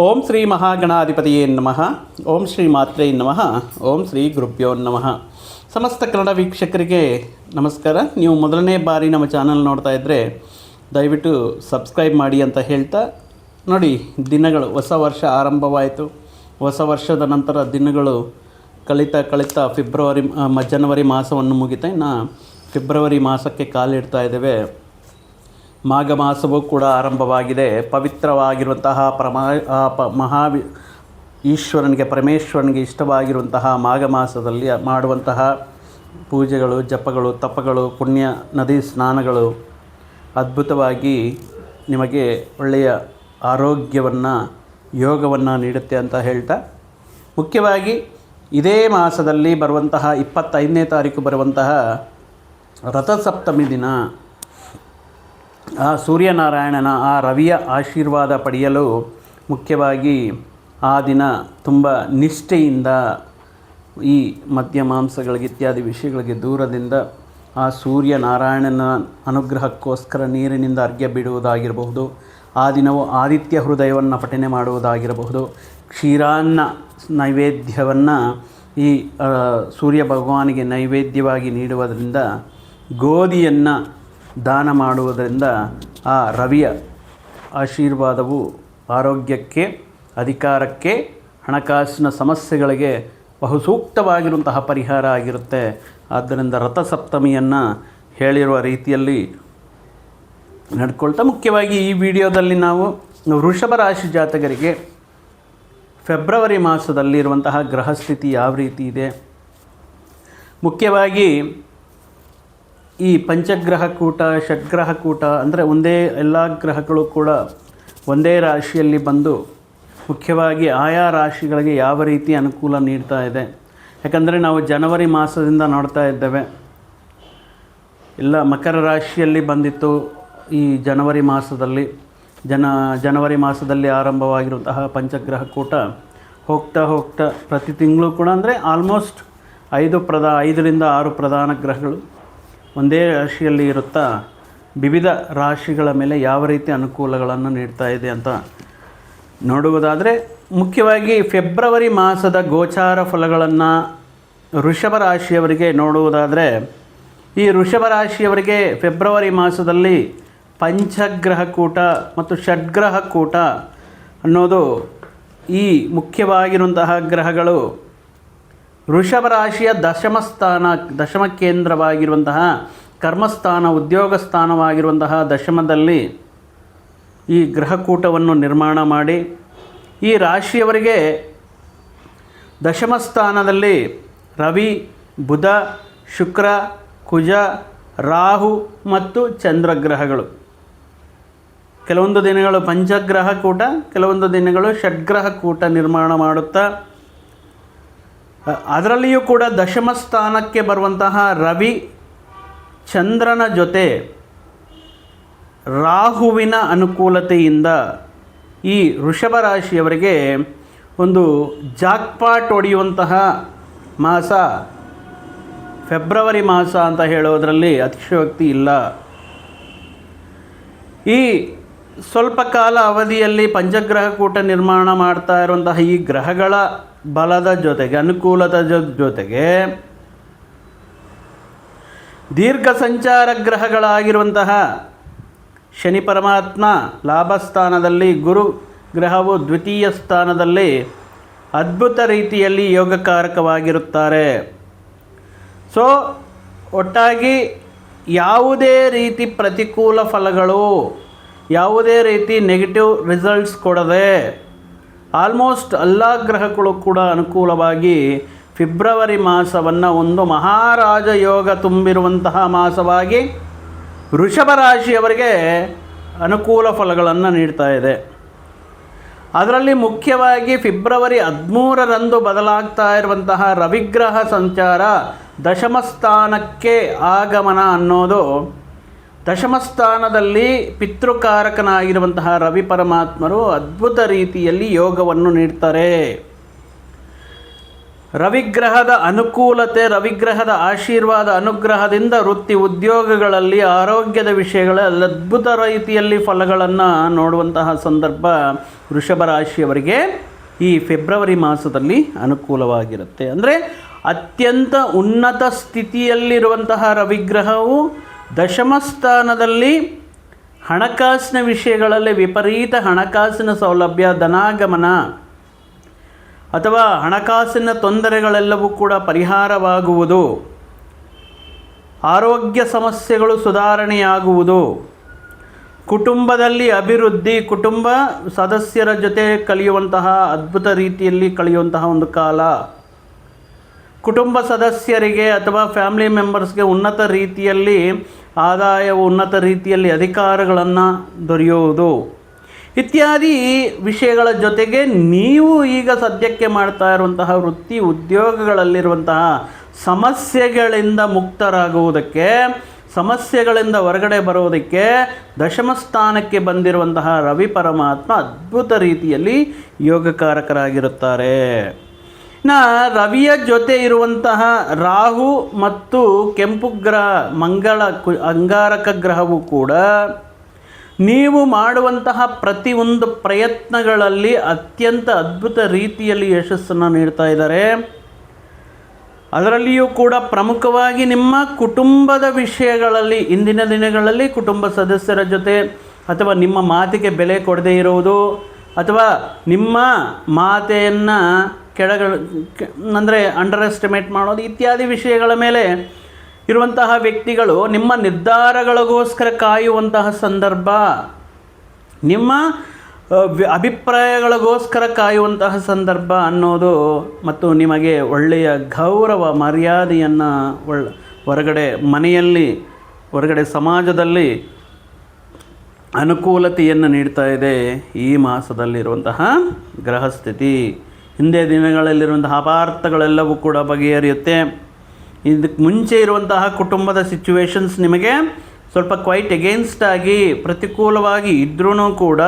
ಓಂ ಶ್ರೀ ಮಹಾಗಣಾಧಿಪತಿಯೇ ನಮಃ. ಓಂ ಶ್ರೀ ಮಾತ್ರೇ ನಮಃ. ಓಂ ಶ್ರೀ ಗುರುಭ್ಯೋ ನಮಃ. ಸಮಸ್ತ ಕನ್ನಡ ವೀಕ್ಷಕರಿಗೆ ನಮಸ್ಕಾರ. ನೀವು ಮೊದಲನೇ ಬಾರಿ ನಮ್ಮ ಚಾನಲ್ ನೋಡ್ತಾ ಇದ್ದರೆ ದಯವಿಟ್ಟು ಸಬ್ಸ್ಕ್ರೈಬ್ ಮಾಡಿ ಅಂತ ಹೇಳ್ತಾ ನೋಡಿ, ದಿನಗಳು, ಹೊಸ ವರ್ಷ ಆರಂಭವಾಯಿತು. ಹೊಸ ವರ್ಷದ ನಂತರ ದಿನಗಳು ಕಳಿತ ಕಳಿತ ಫೆಬ್ರವರಿ ಜನವರಿ ಮಾಸವನ್ನು ಮುಗಿತಾ ಇನ್ನು ಫೆಬ್ರವರಿ ಮಾಸಕ್ಕೆ ಕಾಲಿಡ್ತಾ ಇದ್ದೇವೆ. ಮಾಘ ಮಾಸವೂ ಕೂಡ ಆರಂಭವಾಗಿದೆ. ಪವಿತ್ರವಾಗಿರುವಂತಹ ಪ್ರಮಾ ಮಹಾವಿ, ಈಶ್ವರನಿಗೆ, ಪರಮೇಶ್ವರನಿಗೆ ಇಷ್ಟವಾಗಿರುವಂತಹ ಮಾಘ ಮಾಸದಲ್ಲಿ ಮಾಡುವಂತಹ ಪೂಜೆಗಳು, ಜಪಗಳು, ತಪಗಳು, ಪುಣ್ಯ, ನದಿ ಸ್ನಾನಗಳು ಅದ್ಭುತವಾಗಿ ನಿಮಗೆ ಒಳ್ಳೆಯ ಆರೋಗ್ಯವನ್ನು, ಯೋಗವನ್ನು ನೀಡುತ್ತೆ ಅಂತ ಹೇಳ್ತಾ, ಮುಖ್ಯವಾಗಿ ಇದೇ ಮಾಸದಲ್ಲಿ ಬರುವಂತಹ ಇಪ್ಪತ್ತೈದನೇ ತಾರೀಕು ಬರುವಂತಹ ರಥಸಪ್ತಮಿ ದಿನ. ಆ ಸೂರ್ಯನಾರಾಯಣನ ಆ ರವಿಯ ಆಶೀರ್ವಾದ ಪಡೆಯಲು ಮುಖ್ಯವಾಗಿ ಆ ದಿನ ತುಂಬ ನಿಷ್ಠೆಯಿಂದ ಈ ಮದ್ಯ ಮಾಂಸಗಳಿಗೆ ಇತ್ಯಾದಿ ವಿಷಯಗಳಿಗೆ ದೂರದಿಂದ ಆ ಸೂರ್ಯನಾರಾಯಣನ ಅನುಗ್ರಹಕ್ಕೋಸ್ಕರ ನೀರಿನಿಂದ ಅರ್ಘ್ಯ ಬಿಡುವುದಾಗಿರಬಹುದು. ಆ ದಿನವು ಆದಿತ್ಯ ಹೃದಯವನ್ನು ಪಠನೆ ಮಾಡುವುದಾಗಿರಬಹುದು. ಕ್ಷೀರಾನ್ನ ನೈವೇದ್ಯವನ್ನು ಈ ಸೂರ್ಯ ಭಗವಾನಿಗೆ ನೈವೇದ್ಯವಾಗಿ ನೀಡುವುದರಿಂದ ಗೋಧಿಯನ್ನು ದಾನ ಮಾಡುವುದರಿಂದ ಆ ರವಿಯ ಆಶೀರ್ವಾದವು ಆರೋಗ್ಯಕ್ಕೆ, ಅಧಿಕಾರಕ್ಕೆ, ಹಣಕಾಸಿನ ಸಮಸ್ಯೆಗಳಿಗೆ ಬಹು ಸೂಕ್ತವಾಗಿರುವಂತಹ ಪರಿಹಾರ ಆಗಿರುತ್ತೆ. ಆದ್ದರಿಂದ ರಥಸಪ್ತಮಿಯನ್ನು ಹೇಳಿರುವ ರೀತಿಯಲ್ಲಿ ನಡ್ಕೊಳ್ತಾ ಮುಖ್ಯವಾಗಿ ಈ ವಿಡಿಯೋದಲ್ಲಿ ನಾವು ವೃಷಭ ರಾಶಿ ಜಾತಕರಿಗೆ ಫೆಬ್ರವರಿ ಮಾಸದಲ್ಲಿರುವಂತಹ ಗ್ರಹಸ್ಥಿತಿ ಯಾವ ರೀತಿ ಇದೆ? ಮುಖ್ಯವಾಗಿ ಈ ಪಂಚಗ್ರಹ ಕೂಟ ಷಡ್ಗ್ರಹ ಕೂಟ ಅಂದರೆ ಒಂದೇ ಎಲ್ಲ ಗ್ರಹಗಳು ಕೂಡ ಒಂದೇ ರಾಶಿಯಲ್ಲಿ ಬಂದು ಮುಖ್ಯವಾಗಿ ಆಯಾ ರಾಶಿಗಳಿಗೆ ಯಾವ ರೀತಿ ಅನುಕೂಲ ನೀಡ್ತಾ ಇದೆ. ಯಾಕಂದರೆ ನಾವು ಜನವರಿ ಮಾಸದಿಂದ ನೋಡ್ತಾ ಇದ್ದೇವೆ. ಎಲ್ಲ ಮಕರ ರಾಶಿಯಲ್ಲಿ ಬಂದಿತ್ತು ಈ ಜನವರಿ ಮಾಸದಲ್ಲಿ. ಜನ, ಜನವರಿ ಮಾಸದಲ್ಲಿ ಆರಂಭವಾಗಿರುವಂತಹ ಪಂಚಗ್ರಹ ಕೂಟ ಹೋಗ್ತಾ ಹೋಗ್ತಾ ಪ್ರತಿ ತಿಂಗಳು ಕೂಡ ಅಂದರೆ ಆಲ್ಮೋಸ್ಟ್ ಐದು ಪ್ರಧಾ, ಐದರಿಂದ ಆರು ಪ್ರಧಾನ ಗ್ರಹಗಳು ಒಂದೇ ರಾಶಿಯಲ್ಲಿ ಇರುತ್ತಾ ವಿವಿಧ ರಾಶಿಗಳ ಮೇಲೆ ಯಾವ ರೀತಿ ಅನುಕೂಲಗಳನ್ನು ನೀಡ್ತಾ ಇದೆ ಅಂತ ನೋಡುವುದಾದರೆ, ಮುಖ್ಯವಾಗಿ ಫೆಬ್ರವರಿ ಮಾಸದ ಗೋಚಾರ ಫಲಗಳನ್ನು ವೃಷಭ ರಾಶಿಯವರಿಗೆ ನೋಡುವುದಾದರೆ, ಈ ವೃಷಭ ರಾಶಿಯವರಿಗೆ ಫೆಬ್ರವರಿ ಮಾಸದಲ್ಲಿ ಪಂಚಗ್ರಹ ಕೂಟ ಮತ್ತು ಷಡ್ಗ್ರಹ ಕೂಟ ಅನ್ನೋದು ಈ ಮುಖ್ಯವಾಗಿರುವಂತಹ ಗ್ರಹಗಳು ವೃಷಭ ರಾಶಿಯ ದಶಮ ಸ್ಥಾನ, ದಶಮ ಕೇಂದ್ರವಾಗಿರುವಂತಹ ಕರ್ಮಸ್ಥಾನ, ಉದ್ಯೋಗ ಸ್ಥಾನವಾಗಿರುವಂತಹ ದಶಮದಲ್ಲಿ ಈ ಗ್ರಹಕೂಟವನ್ನು ನಿರ್ಮಾಣ ಮಾಡಿ, ಈ ರಾಶಿಯವರಿಗೆ ದಶಮ ಸ್ಥಾನದಲ್ಲಿ ರವಿ, ಬುಧ, ಶುಕ್ರ, ಕುಜ, ರಾಹು ಮತ್ತು ಚಂದ್ರಗ್ರಹಗಳು ಕೆಲವೊಂದು ದಿನಗಳು ಪಂಚಗ್ರಹ ಕೂಟ, ಕೆಲವೊಂದು ದಿನಗಳು ಷಡ್ಗ್ರಹ ಕೂಟ ನಿರ್ಮಾಣ ಮಾಡುತ್ತಾ ಅದರಲ್ಲಿಯೂ ಕೂಡ ದಶಮ ಸ್ಥಾನಕ್ಕೆ ಬರುವಂತಹ ರವಿ ಚಂದ್ರನ ಜೊತೆ ರಾಹುವಿನ ಅನುಕೂಲತೆಯಿಂದ ಈ ವೃಷಭ ರಾಶಿಯವರಿಗೆ ಒಂದು ಜಾಕ್ಪಾಟ್ ಹೊಡೆಯುವಂತಹ ಮಾಸ, ಫೆಬ್ರವರಿ ಮಾಸ ಅಂತ ಹೇಳೋದರಲ್ಲಿ ಅತಿಶಯೋಕ್ತಿ ಇಲ್ಲ. ಈ ಸ್ವಲ್ಪ ಕಾಲ ಅವಧಿಯಲ್ಲಿ ಪಂಚಗ್ರಹ ಕೂಟ ನಿರ್ಮಾಣ ಮಾಡ್ತಾ ಇರುವಂತಹ ಈ ಗ್ರಹಗಳ ಬಲದ ಜೊತೆಗೆ, ಅನುಕೂಲದ ಜೊತೆಗೆ ದೀರ್ಘ ಸಂಚಾರ ಗ್ರಹಗಳಾಗಿರುವಂತಹ ಶನಿ ಪರಮಾತ್ಮ ಲಾಭಸ್ಥಾನದಲ್ಲಿ, ಗುರು ಗ್ರಹವು ದ್ವಿತೀಯ ಸ್ಥಾನದಲ್ಲಿ ಅದ್ಭುತ ರೀತಿಯಲ್ಲಿ ಯೋಗಕಾರಕವಾಗಿರುತ್ತಾರೆ. ಸೊ ಒಟ್ಟಾಗಿ ಯಾವುದೇ ರೀತಿ ಪ್ರತಿಕೂಲ ಫಲಗಳು, ಯಾವುದೇ ರೀತಿ ನೆಗೆಟಿವ್ ರಿಸಲ್ಟ್ಸ್ ಕೊಡದೆ ಆಲ್ಮೋಸ್ಟ್ ಎಲ್ಲ ಗ್ರಹಗಳು ಕೂಡ ಅನುಕೂಲವಾಗಿ ಫಿಬ್ರವರಿ ಮಾಸವನ್ನು ಒಂದು ಮಹಾರಾಜ ಯೋಗ ತುಂಬಿರುವಂತಹ ಮಾಸವಾಗಿ ವೃಷಭ ರಾಶಿಯವರಿಗೆ ಅನುಕೂಲ ಫಲಗಳನ್ನು ನೀಡ್ತಾ ಇದೆ. ಅದರಲ್ಲಿ ಮುಖ್ಯವಾಗಿ ಫಿಬ್ರವರಿ ಹದಿಮೂರರಂದು ಬದಲಾಗ್ತಾ ಇರುವಂತಹ ರವಿಗ್ರಹ ಸಂಚಾರ ದಶಮಸ್ಥಾನಕ್ಕೆ ಆಗಮನ ಅನ್ನೋದು ದಶಮ ಸ್ಥಾನದಲ್ಲಿ ಪಿತೃಕಾರಕನಾಗಿರುವಂತಹ ರವಿ ಪರಮಾತ್ಮರು ಅದ್ಭುತ ರೀತಿಯಲ್ಲಿ ಯೋಗವನ್ನು ನೀಡ್ತಾರೆ. ರವಿಗ್ರಹದ ಅನುಕೂಲತೆ, ರವಿಗ್ರಹದ ಆಶೀರ್ವಾದ, ಅನುಗ್ರಹದಿಂದ ವೃತ್ತಿ ಉದ್ಯೋಗಗಳಲ್ಲಿ ಆರೋಗ್ಯದ ವಿಷಯಗಳಲ್ಲಿ ಅದ್ಭುತ ರೀತಿಯಲ್ಲಿ ಫಲಗಳನ್ನು ನೋಡುವಂತಹ ಸಂದರ್ಭ ವೃಷಭ ರಾಶಿಯವರಿಗೆ ಈ ಫೆಬ್ರವರಿ ಮಾಸದಲ್ಲಿ ಅನುಕೂಲವಾಗಿರುತ್ತೆ. ಅಂದರೆ ಅತ್ಯಂತ ಉನ್ನತ ಸ್ಥಿತಿಯಲ್ಲಿರುವಂತಹ ರವಿಗ್ರಹವು ದಶಮ ಸ್ಥಾನದಲ್ಲಿ ಹಣಕಾಸಿನ ವಿಷಯಗಳಲ್ಲಿ ವಿಪರೀತ ಹಣಕಾಸಿನ ಸೌಲಭ್ಯ, ಧನಾಗಮನ ಅಥವಾ ಹಣಕಾಸಿನ ತೊಂದರೆಗಳೆಲ್ಲವೂ ಕೂಡ ಪರಿಹಾರವಾಗುವುದು. ಆರೋಗ್ಯ ಸಮಸ್ಯೆಗಳು ಸುಧಾರಣೆಯಾಗುವುದು. ಕುಟುಂಬದಲ್ಲಿ ಅಭಿವೃದ್ಧಿ, ಕುಟುಂಬ ಸದಸ್ಯರ ಜೊತೆ ಕಲಿಯುವಂತಹ ಅದ್ಭುತ ರೀತಿಯಲ್ಲಿ ಕಳೆಯುವಂತಹ ಒಂದು ಕಾಲ. ಕುಟುಂಬ ಸದಸ್ಯರಿಗೆ ಅಥವಾ ಫ್ಯಾಮಿಲಿ ಮೆಂಬರ್ಸ್ಗೆ ಉನ್ನತ ರೀತಿಯಲ್ಲಿ, ಆದಾಯವು ಉನ್ನತ ರೀತಿಯಲ್ಲಿ ಅಧಿಕಾರಗಳನ್ನು ದೊರೆಯುವುದು. ಇತ್ಯಾದಿ ವಿಷಯಗಳ ಜೊತೆಗೆ ನೀವು ಈಗ ಸದ್ಯಕ್ಕೆ ಮಾಡ್ತಾ ಇರುವಂತಹ ವೃತ್ತಿ ಉದ್ಯೋಗಗಳಲ್ಲಿರುವಂತಹ ಸಮಸ್ಯೆಗಳಿಂದ ಮುಕ್ತರಾಗುವುದಕ್ಕೆ, ಸಮಸ್ಯೆಗಳಿಂದ ಹೊರಗಡೆ ಬರುವುದಕ್ಕೆ ದಶಮ ಸ್ಥಾನಕ್ಕೆ ಬಂದಿರುವಂತಹ ರವಿ ಪರಮಾತ್ಮ ಅದ್ಭುತ ರೀತಿಯಲ್ಲಿ ಯೋಗಕಾರಕರಾಗಿರುತ್ತಾರೆ. ಇನ್ನು ರವಿಯ ಜೊತೆ ಇರುವಂತಹ ರಾಹು ಮತ್ತು ಕೆಂಪು ಗ್ರಹ ಮಂಗಳ ಅಂಗಾರಕ ಗ್ರಹವು ಕೂಡ ನೀವು ಮಾಡುವಂತಹ ಪ್ರತಿಯೊಂದು ಪ್ರಯತ್ನಗಳಲ್ಲಿ ಅತ್ಯಂತ ಅದ್ಭುತ ರೀತಿಯಲ್ಲಿ ಯಶಸ್ಸನ್ನು ನೀಡ್ತಾ ಇದ್ದಾರೆ. ಅದರಲ್ಲಿಯೂ ಕೂಡ ಪ್ರಮುಖವಾಗಿ ನಿಮ್ಮ ಕುಟುಂಬದ ವಿಷಯಗಳಲ್ಲಿ, ಇಂದಿನ ದಿನಗಳಲ್ಲಿ ಕುಟುಂಬ ಸದಸ್ಯರ ಜೊತೆ ಅಥವಾ ನಿಮ್ಮ ಮಾತಿಗೆ ಬೆಲೆ ಕೊಡದೇ ಇರುವುದು ಅಥವಾ ನಿಮ್ಮ ಮಾತೆಯನ್ನು ಕೆಳಗ ಅಂದರೆ ಅಂಡರ್ ಎಸ್ಟಿಮೇಟ್ ಮಾಡೋದು ಇತ್ಯಾದಿ ವಿಷಯಗಳ ಮೇಲೆ ಇರುವಂತಹ ವ್ಯಕ್ತಿಗಳು ನಿಮ್ಮ ನಿರ್ಧಾರಗಳಿಗೋಸ್ಕರ ಕಾಯುವಂತಹ ಸಂದರ್ಭ, ನಿಮ್ಮ ಅಭಿಪ್ರಾಯಗಳಿಗೋಸ್ಕರ ಕಾಯುವಂತಹ ಸಂದರ್ಭ ಅನ್ನೋದು ಮತ್ತು ನಿಮಗೆ ಒಳ್ಳೆಯ ಗೌರವ ಮರ್ಯಾದೆಯನ್ನು ಹೊರಗಡೆ ಮನೆಯಲ್ಲಿ, ಹೊರಗಡೆ ಸಮಾಜದಲ್ಲಿ ಅನುಕೂಲತೆಯನ್ನು ನೀಡ್ತಾ ಇದೆ ಈ ಮಾಸದಲ್ಲಿರುವಂತಹ ಗ್ರಹಸ್ಥಿತಿ ಹಿಂದೆ ದಿನಗಳಲ್ಲಿರುವಂತಹ ಅಪಾರ್ಥಗಳೆಲ್ಲವೂ ಕೂಡ ಬಗೆಹರಿಯುತ್ತೆ. ಇದಕ್ಕೆ ಮುಂಚೆ ಇರುವಂತಹ ಕುಟುಂಬದ ಸಿಚುವೇಶನ್ಸ್ ನಿಮಗೆ ಸ್ವಲ್ಪ ಕ್ವೈಟ್ ಎಗೇನ್ಸ್ಟ್ ಆಗಿ, ಪ್ರತಿಕೂಲವಾಗಿ ಇದ್ರೂ ಕೂಡ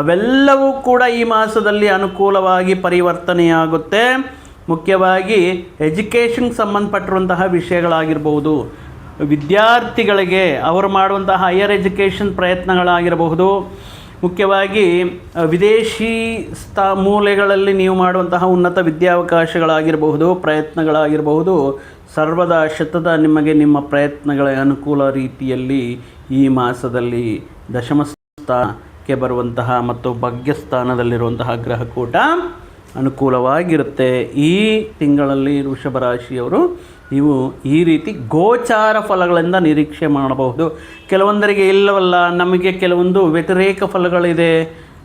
ಅವೆಲ್ಲವೂ ಕೂಡ ಈ ಮಾಸದಲ್ಲಿ ಅನುಕೂಲವಾಗಿ ಪರಿವರ್ತನೆಯಾಗುತ್ತೆ. ಮುಖ್ಯವಾಗಿ ಎಜುಕೇಷನ್ಗೆ ಸಂಬಂಧಪಟ್ಟಿರುವಂತಹ ವಿಷಯಗಳಾಗಿರ್ಬೋದು, ವಿದ್ಯಾರ್ಥಿಗಳಿಗೆ ಅವರು ಮಾಡುವಂತಹ ಹೈಯರ್ ಎಜುಕೇಷನ್ ಪ್ರಯತ್ನಗಳಾಗಿರಬಹುದು ಮುಖ್ಯವಾಗಿ ವಿದೇಶಿ ಸ್ಥ ಮೂಲೆಗಳಲ್ಲಿ ನೀವು ಮಾಡುವಂತಹ ಉನ್ನತ ವಿದ್ಯಾವಕಾಶಗಳಾಗಿರಬಹುದು, ಪ್ರಯತ್ನಗಳಾಗಿರಬಹುದು, ಸರ್ವದಾ ಶತದ ನಿಮಗೆ ನಿಮ್ಮ ಪ್ರಯತ್ನಗಳ ಅನುಕೂಲ ರೀತಿಯಲ್ಲಿ ಈ ಮಾಸದಲ್ಲಿ ದಶಮ ಸ್ಥಾನಕ್ಕೆ ಬರುವಂತಹ ಮತ್ತು ಭಾಗ್ಯಸ್ಥಾನದಲ್ಲಿರುವಂತಹ ಗ್ರಹಕೂಟ ಅನುಕೂಲವಾಗಿರುತ್ತೆ. ಈ ತಿಂಗಳಲ್ಲಿ ವೃಷಭ ರಾಶಿಯವರು ನೀವು ಈ ರೀತಿ ಗೋಚಾರ ಫಲಗಳಿಂದ ನಿರೀಕ್ಷೆ ಮಾಡಬಹುದು. ಕೆಲವೊಂದರಿಗೆ ಇಲ್ಲವಲ್ಲ, ನಮಗೆ ಕೆಲವೊಂದು ವ್ಯತಿರೇಕ ಫಲಗಳಿದೆ.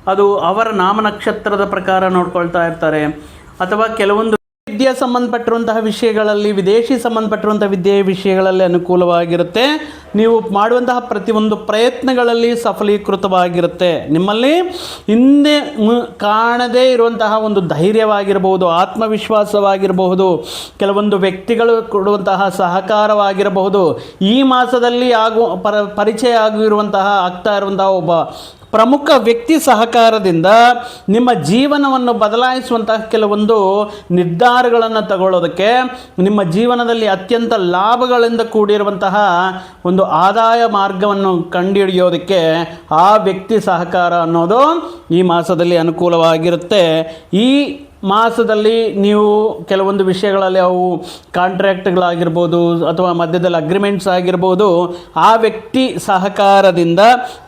ಅದು ಅವರ ನಾಮನಕ್ಷತ್ರದ ಪ್ರಕಾರ ನೋಡ್ಕೊಳ್ತಾ ಇರ್ತಾರೆ. ಅಥವಾ ಕೆಲವೊಂದು ವಿದ್ಯೆ ಸಂಬಂಧಪಟ್ಟಿರುವಂತಹ ವಿಷಯಗಳಲ್ಲಿ, ವಿದೇಶಿ ಸಂಬಂಧಪಟ್ಟಿರುವಂತಹ ವಿದ್ಯೆಯ ವಿಷಯಗಳಲ್ಲಿ ಅನುಕೂಲವಾಗಿರುತ್ತೆ. ನೀವು ಮಾಡುವಂತಹ ಪ್ರತಿಯೊಂದು ಪ್ರಯತ್ನಗಳಲ್ಲಿ ಸಫಲೀಕೃತವಾಗಿರುತ್ತೆ. ನಿಮ್ಮಲ್ಲಿ ಹಿಂದೆ ಕಾಣದೇ ಇರುವಂತಹ ಒಂದು ಧೈರ್ಯವಾಗಿರಬಹುದು, ಆತ್ಮವಿಶ್ವಾಸವಾಗಿರಬಹುದು, ಕೆಲವೊಂದು ವ್ಯಕ್ತಿಗಳು ಕೊಡುವಂತಹ ಸಹಕಾರವಾಗಿರಬಹುದು. ಈ ಮಾಸದಲ್ಲಿ ಆಗುವ ಪರ, ಪರಿಚಯ ಆಗಿರುವಂತಹ ಆಗ್ತಾ ಇರುವಂತಹ ಒಬ್ಬ ಪ್ರಮುಖ ವ್ಯಕ್ತಿ ಸಹಕಾರದಿಂದ ನಿಮ್ಮ ಜೀವನವನ್ನು ಬದಲಾಯಿಸುವಂತಹ ಕೆಲವೊಂದು ನಿರ್ಧಾರಗಳನ್ನು ತಗೊಳ್ಳೋದಕ್ಕೆ ನಿಮ್ಮ ಜೀವನದಲ್ಲಿ ಅತ್ಯಂತ ಲಾಭಗಳಿಂದ ಕೂಡಿರುವಂತಹ ಒಂದು ಆದಾಯ ಮಾರ್ಗವನ್ನು ಕಂಡುಹಿಡಿಯೋದಕ್ಕೆ ಆ ವ್ಯಕ್ತಿ ಸಹಕಾರ ಅನ್ನೋದು ಈ ಮಾಸದಲ್ಲಿ ಅನುಕೂಲವಾಗಿರುತ್ತೆ. ಈ ಮಾಸದಲ್ಲಿ ನೀವು ಕೆಲವೊಂದು ವಿಷಯಗಳಲ್ಲಿ ಅವು ಕಾಂಟ್ರ್ಯಾಕ್ಟ್ಗಳಾಗಿರ್ಬೋದು ಅಥವಾ ಮಧ್ಯದಲ್ಲಿ ಅಗ್ರಿಮೆಂಟ್ಸ್ ಆಗಿರ್ಬೋದು, ಆ ವ್ಯಕ್ತಿ ಸಹಕಾರದಿಂದ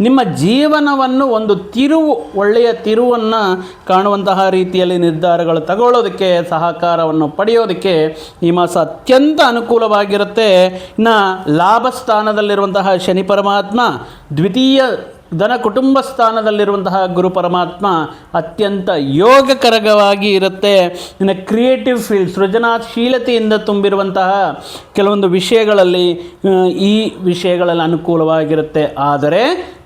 ನಿಮ್ಮ ಜೀವನವನ್ನು ಒಂದು ತಿರುವು, ಒಳ್ಳೆಯ ತಿರುವನ್ನು ಕಾಣುವಂತಹ ರೀತಿಯಲ್ಲಿ ನಿರ್ಧಾರಗಳು ತಗೊಳ್ಳೋದಕ್ಕೆ, ಸಹಕಾರವನ್ನು ಪಡೆಯೋದಕ್ಕೆ ಈ ಮಾಸ ಅತ್ಯಂತ ಅನುಕೂಲವಾಗಿರುತ್ತೆ. ಇನ್ನು ಲಾಭ ಸ್ಥಾನದಲ್ಲಿರುವಂತಹ ಶನಿ ಪರಮಾತ್ಮ ದ್ವಿತೀಯ ಧನ ಕುಟುಂಬ ಸ್ಥಾನದಲ್ಲಿರುವಂತಹ ಗುರು ಪರಮಾತ್ಮ ಅತ್ಯಂತ ಯೋಗಕರಗವಾಗಿ ಇರುತ್ತೆ. ಇನ್ನು ಕ್ರಿಯೇಟಿವ್ ಫೀಲ್ಡ್ ಸೃಜನಾಶೀಲತೆಯಿಂದ ತುಂಬಿರುವಂತಹ ಕೆಲವೊಂದು ವಿಷಯಗಳಲ್ಲಿ ಈ ವಿಷಯಗಳಲ್ಲಿ ಅನುಕೂಲವಾಗಿರುತ್ತೆ. ಆದರೆ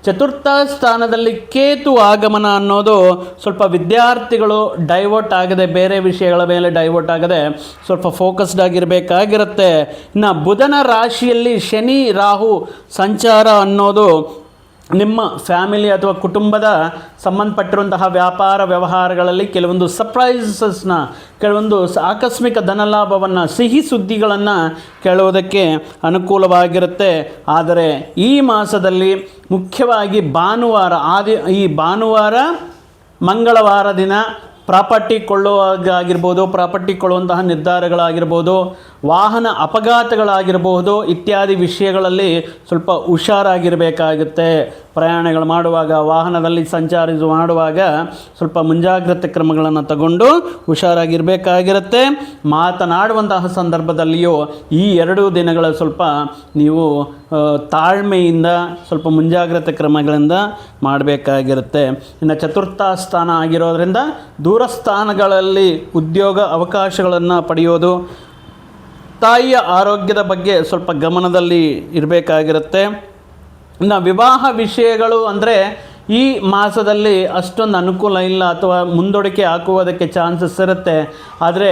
ಚತುರ್ಥ ಸ್ಥಾನದಲ್ಲಿ ಕೇತು ಆಗಮನ ಅನ್ನೋದು ಸ್ವಲ್ಪ ವಿದ್ಯಾರ್ಥಿಗಳು ಡೈವರ್ಟ್ ಆಗದೆ, ಬೇರೆ ವಿಷಯಗಳ ಮೇಲೆ ಡೈವರ್ಟ್ ಆಗದೆ ಸ್ವಲ್ಪ ಫೋಕಸ್ಡ್ ಆಗಿರಬೇಕಾಗಿರುತ್ತೆ. ಇನ್ನು ಬುಧನ ರಾಶಿಯಲ್ಲಿ ಶನಿ, ರಾಹು ಸಂಚಾರ ಅನ್ನೋದು ನಿಮ್ಮ ಫ್ಯಾಮಿಲಿ ಅಥವಾ ಕುಟುಂಬದ ಸಂಬಂಧಪಟ್ಟಿರುವಂತಹ ವ್ಯಾಪಾರ ವ್ಯವಹಾರಗಳಲ್ಲಿ ಕೆಲವೊಂದು ಸರ್ಪ್ರೈಸಸ್ನ ಕೆಲವೊಂದು ಆಕಸ್ಮಿಕ ಧನಲಾಭವನ್ನು, ಸಿಹಿ ಸುದ್ದಿಗಳನ್ನು ಕೇಳುವುದಕ್ಕೆ ಅನುಕೂಲವಾಗಿರುತ್ತೆ. ಆದರೆ ಈ ಮಾಸದಲ್ಲಿ ಮುಖ್ಯವಾಗಿ ಭಾನುವಾರ, ಆದಿ, ಈ ಭಾನುವಾರ, ಮಂಗಳವಾರ ದಿನ ಪ್ರಾಪರ್ಟಿ ಕೊಳ್ಳುವಾಗ ಆಗಿರ್ಬೋದು ಪ್ರಾಪರ್ಟಿ ಕೊಳ್ಳುವಂತಹ ನಿರ್ಧಾರಗಳಾಗಿರ್ಬೋದು ವಾಹನ ಅಪಘಾತಗಳಾಗಿರಬಹುದು ಇತ್ಯಾದಿ ವಿಷಯಗಳಲ್ಲಿ ಸ್ವಲ್ಪ ಹುಷಾರಾಗಿರಬೇಕಾಗುತ್ತೆ. ಪ್ರಯಾಣಗಳು ಮಾಡುವಾಗ, ವಾಹನದಲ್ಲಿ ಸಂಚಾರಿಸು ಮಾಡುವಾಗ ಸ್ವಲ್ಪ ಮುಂಜಾಗ್ರತೆ ಕ್ರಮಗಳನ್ನು ತಗೊಂಡು ಹುಷಾರಾಗಿರಬೇಕಾಗಿರುತ್ತೆ. ಮಾತನಾಡುವಂತಹ ಸಂದರ್ಭದಲ್ಲಿಯೂ ಈ ಎರಡು ದಿನಗಳ ಸ್ವಲ್ಪ ನೀವು ತಾಳ್ಮೆಯಿಂದ ಸ್ವಲ್ಪ ಮುಂಜಾಗ್ರತೆ ಕ್ರಮಗಳಿಂದ ಮಾಡಬೇಕಾಗಿರುತ್ತೆ. ಇನ್ನು ಚತುರ್ಥ ಸ್ಥಾನ ಆಗಿರೋದ್ರಿಂದ ದೂರ ಸ್ಥಾನಗಳಲ್ಲಿ ಉದ್ಯೋಗ ಅವಕಾಶಗಳನ್ನು ಪಡೆಯೋದು ತಾಯಿಯ ಆರೋಗ್ಯದ ಬಗ್ಗೆ ಸ್ವಲ್ಪ ಗಮನದಲ್ಲಿ ಇರಬೇಕಾಗಿರುತ್ತೆ. ಇನ್ನು ವಿವಾಹ ವಿಷಯಗಳು ಅಂದರೆ ಈ ಮಾಸದಲ್ಲಿ ಅಷ್ಟೊಂದು ಅನುಕೂಲ ಇಲ್ಲ ಅಥವಾ ಮುಂದೂಡಿಕೆ ಹಾಕುವುದಕ್ಕೆ ಚಾನ್ಸಸ್ ಇರುತ್ತೆ. ಆದರೆ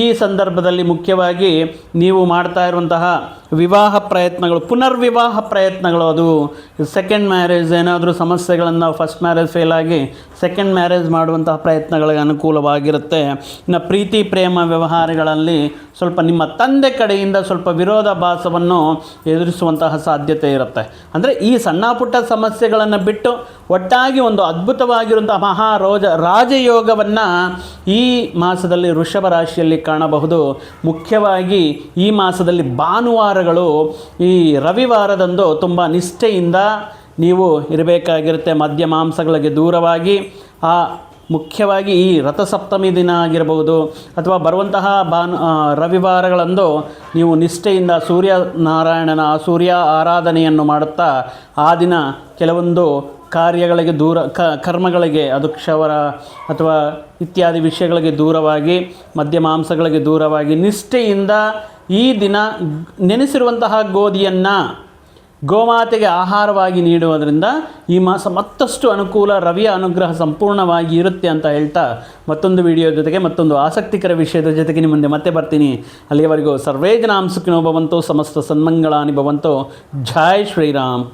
ಈ ಸಂದರ್ಭದಲ್ಲಿ ಮುಖ್ಯವಾಗಿ ನೀವು ಮಾಡ್ತಾ ಇರುವಂತಹ ವಿವಾಹ ಪ್ರಯತ್ನಗಳು, ಪುನರ್ವಿವಾಹ ಪ್ರಯತ್ನಗಳು ಅದು. ಸೆಕೆಂಡ್ ಮ್ಯಾರೇಜ್ ಏನಾದರೂ ಸಮಸ್ಯೆಗಳನ್ನು ಫಸ್ಟ್ ಮ್ಯಾರೇಜ್ ಫೇಲ್ ಆಗಿ ಸೆಕೆಂಡ್ ಮ್ಯಾರೇಜ್ ಮಾಡುವಂತಹ ಪ್ರಯತ್ನಗಳಿಗೆ ಅನುಕೂಲವಾಗಿರುತ್ತೆ. ಇನ್ನು ಪ್ರೀತಿ, ಪ್ರೇಮ ವ್ಯವಹಾರಗಳಲ್ಲಿ ಸ್ವಲ್ಪ ನಿಮ್ಮ ತಂದೆ ಕಡೆಯಿಂದ ಸ್ವಲ್ಪ ವಿರೋಧಾಭಾಸವನ್ನು ಎದುರಿಸುವಂತಹ ಸಾಧ್ಯತೆ ಇರುತ್ತೆ. ಅಂದರೆ ಈ ಸಣ್ಣ ಪುಟ್ಟ ಸಮಸ್ಯೆಗಳನ್ನು ಬಿಟ್ಟು ಒಟ್ಟಾಗಿ ಒಂದು ಅದ್ಭುತವಾಗಿರುವಂಥ ಮಹಾರೋಜ ರಾಜಯೋಗವನ್ನು ಈ ಮಾಸದಲ್ಲಿ ವೃಷಭ ರಾಶಿಯಲ್ಲಿ ಕಾಣಬಹುದು. ಮುಖ್ಯವಾಗಿ ಈ ಮಾಸದಲ್ಲಿ ಭಾನುವಾರಗಳು ಈ ರವಿವಾರದಂದು ತುಂಬ ನಿಷ್ಠೆಯಿಂದ ನೀವು ಇರಬೇಕಾಗಿರುತ್ತೆ. ಮದ್ಯ ಮಾಂಸಗಳಿಗೆ ದೂರವಾಗಿ, ಆ ಮುಖ್ಯವಾಗಿ ಈ ರಥಸಪ್ತಮಿ ದಿನ ಆಗಿರಬಹುದು. ಅಥವಾ ಬರುವಂತಹ ಭಾನು ರವಿವಾರಗಳಂದು ನೀವು ನಿಷ್ಠೆಯಿಂದ ಸೂರ್ಯ ನಾರಾಯಣನ ಆ ಸೂರ್ಯ ಆರಾಧನೆಯನ್ನು ಮಾಡುತ್ತಾ, ಆ ದಿನ ಕೆಲವೊಂದು ಕಾರ್ಯಗಳಿಗೆ ದೂರ ಕರ್ಮಗಳಿಗೆ, ಅದು ಕ್ಷವರ ಅಥವಾ ಇತ್ಯಾದಿ ವಿಷಯಗಳಿಗೆ ದೂರವಾಗಿ, ಮದ್ಯ ಮಾಂಸಗಳಿಗೆ ದೂರವಾಗಿ, ನಿಷ್ಠೆಯಿಂದ ಈ ದಿನ ನೆನೆಸಿರುವಂತಹ ಗೋಧಿಯನ್ನು ಗೋಮಾತೆಗೆ ಆಹಾರವಾಗಿ ನೀಡುವುದರಿಂದ ಈ ಮಾಸ ಮತ್ತಷ್ಟು ಅನುಕೂಲ, ರವಿಯ ಅನುಗ್ರಹ ಸಂಪೂರ್ಣವಾಗಿ ಇರುತ್ತೆ ಅಂತ ಹೇಳ್ತಾ ಮತ್ತೊಂದು ವಿಡಿಯೋ ಜೊತೆಗೆ ಮತ್ತೊಂದು ಆಸಕ್ತಿಕರ ವಿಷಯದ ಜೊತೆಗೆ ನಿಮ್ಮ ಮುಂದೆ ಮತ್ತೆ ಬರ್ತೀನಿ. ಅಲ್ಲಿಯವರೆಗೂ ಸರ್ವೇ ಸುಖಿನೋ ಭವಂತು, ಸಮಸ್ತ ಸನ್ಮಂಗಳಾನಿ ಭವಂತು. ಜೈ ಶ್ರೀರಾಮ್.